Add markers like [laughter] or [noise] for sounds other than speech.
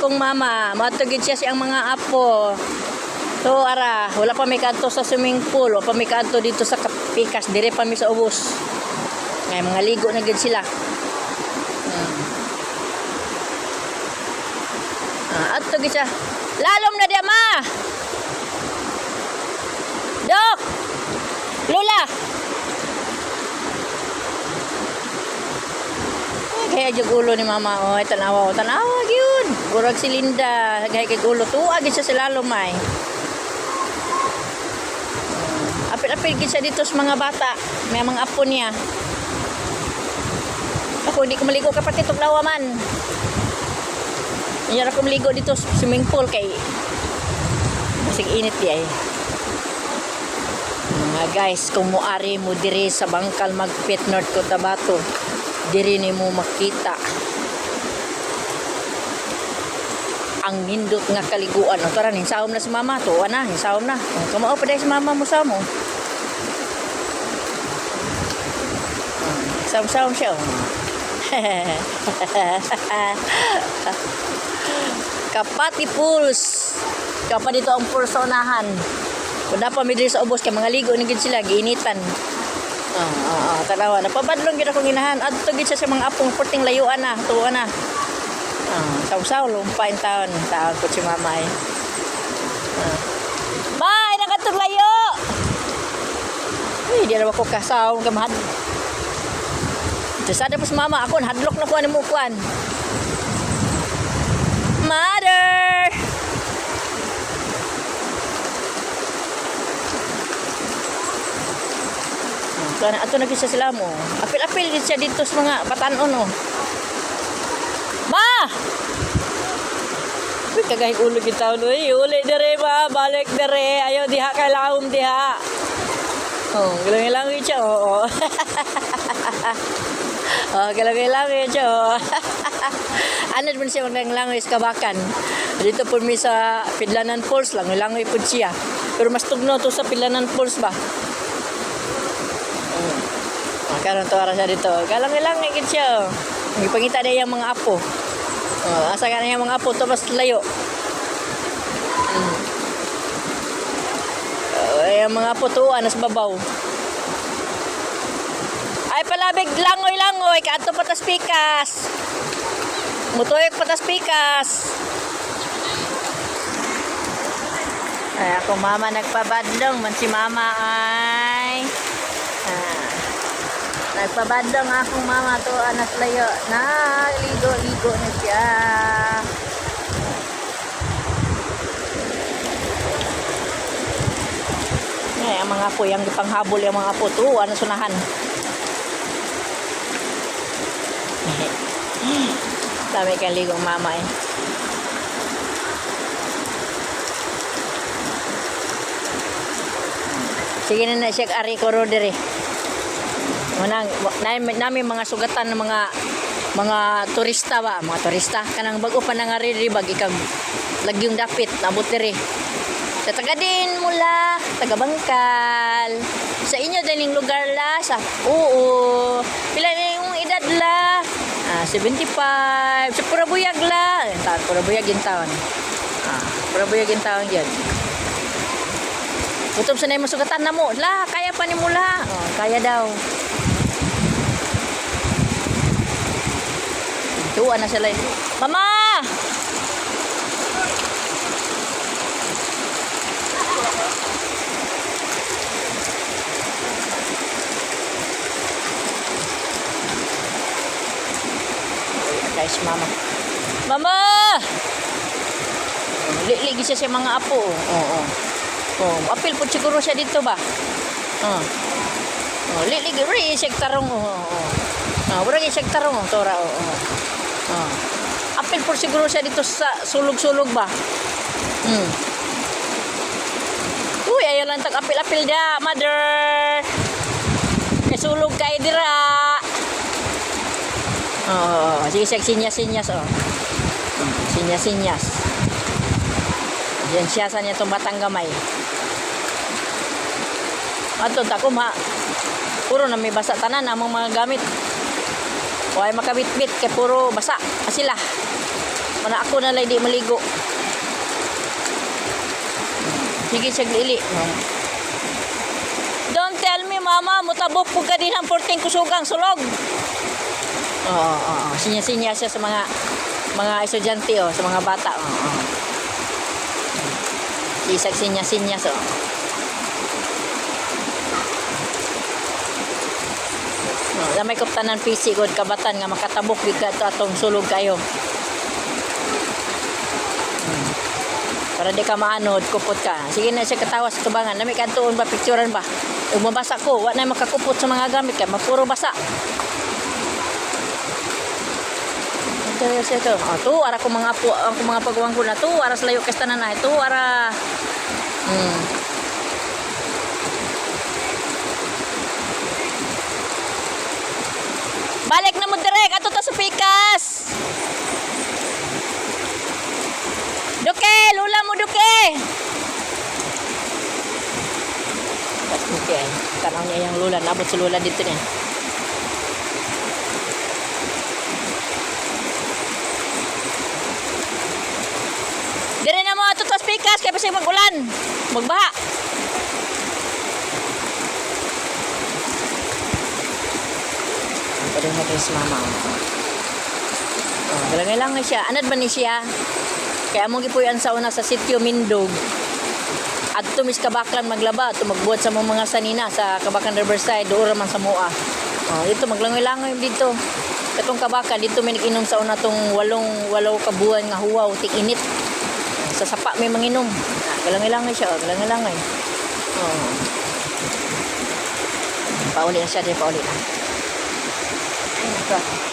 akong mama. Matugid siya siyang mga apo. So, ara, wala pa may kanto sa swimming pool. Wala pa may kanto dito sa Kapikas. Dire pa mi sa ubos. Ngay, mga ligo na gid sila. Ah, at gid siya. Lalom na diya, ma! Dok! Lola! Kaya jug ulo ni mama oh tanawa oh tanawa gyud Murag si Linda. Gay kay ulo tuwa gid siya sila lumay. Apil-apil gid siya dito sa mga bata. May mga apo niya. Ako hindi ko maligo kapatid tok lawa man. Hindi ako maligo dito sa swimming pool kay Masig init di ay mga guys, kung muari mo diri sa Bangkal Magpit North Cotabato, diri ni mo makita ang nindot nga kaliguan. O tara, hinsawom na si mama. Tuwa na, hinsawom na. O, kamao pa si mama mo sa mo. Sawom-sawom siya. [laughs] Kapati Pools. Kapa dito ang unahan. Kung pa diri sa ubos kay mga ligo ni sila giinitan. Oo, oh, oh, tanawa. Napabadlong gid akong inahan. Adto gid siya sa mga apong puting layuan na, tuwa na. Ah, saw-saw lumpain taon. Taon ko si mama eh. Bay, nakatog layo. Uy, di na ako kasaw ka mahad. Sada si mama ako, hadlok na kuan mo kuan. Mother! Kana ato na gid siya sila mo. Apil-apil gid siya dito sa mga batanon oh. Ma! Uy, kagay ulo gid taon. Uli dire ba, balik dire. Ayo diha kay lahom diha. Oh, gilang-gilang siya oo. oh, gilang-gilang siya. Oh. [laughs] ano [laughs] man siya maglang-langoy sa kabakan. Dito po mi sa Pidlanan Falls lang, langoy po siya. Pero mas tugno to sa Pidlanan Falls ba? Ah, karon to ara siya dito. Galang ilang ngit siya. oh. Gipangita na yung mga apo. Oh, asa ka na yung mga apo to mas layo. Mm. Oh, yung mga apo to anas babaw. Ay palabig langoy-langoy kadto patas pikas. Mutuyok patas pikas. Ay ako mama nagpabadlong man si mama ay ah, Nagpabadong akong mama to anas layo. Nagligo-ligo na siya. Ay, ang mga po, yung panghabol yung mga po to, ano sunahan. [laughs] Dami kang ligong mama eh. Sige na na siya ari ko ro diri. Manang namin, namin mga sugatan ng mga mga turista ba, mga turista kanang bago pa nangari diri bag ikag lagyong dapit nabot diri. Sa taga din mula, taga Bangkal. Sa inyo daling lugar la sa Oo. Pila na yung edad la? Ah, 75. Sa Purabuyag la. Taon Purabuyag yung taon. Ah, Purabuyag yung taon yan. Gutom sa na yung masugatan na mo. La, kaya pa ni mula. Oh, kaya daw. Tuwa na sila. eh. Mama! Guys, mama. Mama! Liligi siya sa mga apo. Oo. Oh, oh. oh, apil po siguro siya dito ba? Oh. Oh, liligi ri siya tarong. Oh, oh. Oh. Ah, wala siya tarong oh, tora oh. oh. Oh. Apil po siguro siya dito sa sulog-sulog ba? Hmm. Uy, ayaw lang tag apil-apil da, mother. Kasulog kay dira. Oh, sige, sige, sinyas-sinyas oh. Sinyas-sinyas. Yan siya sa niya itong batang gamay. Ato, tako ma. Puro na may basa tanan among mga gamit. Huwag makabitbit kay puro basa. Asila. Mana ako na lang di maligo. Sige siya lili. Don't tell me, mama, mutabok po ka din ang 14 kusugang sulog. Oo, oo, oo. Sinya-sinya siya sa mga mga estudyante, oh, sa mga bata. Oo, oo. Isag sinya-sinya, so. Oh, damay ko tanan PC god kabatan nga makatabok gid ka atong sulog kayo. Para di ka maanod, kupot ka. Sige na siya katawas tubangan. Nami kantuon ba picturean ba? Ug mabasa ko, wa na makakupot sa mga gamit kay mapuro basa. Ito siya to. To ara ko mga ang mga pagawang ko na to, ara sa layo kay tanan na ito, ara. Hmm. Balik na mo direk ato ta sa pikas. Duke, lula mo duke. Duke, kanang niya yung lula, nabot si lula dito niya. Dire na mo ato ta sa pikas kay pasig mag-ulan. Magbaha. Mo kayo si mama. Oh, galangay lang siya. Anad ba ni siya? Kaya mo gipuyan sa una sa sitio Mindog. At tumis kabaklan maglaba, tumagbuhat sa mga sanina sa Kabakan Riverside, doon man sa Mua. Oh, dito maglangoy-langoy dito. Katong kabakan dito may nag-inom sa una tong walong walaw kabuan nga huwaw tik init. Sa sapa may manginom. Ah, galangay-langoy siya, oh, galangay-langoy. Oh. Pauli na siya, di pauli na. Ay, naka.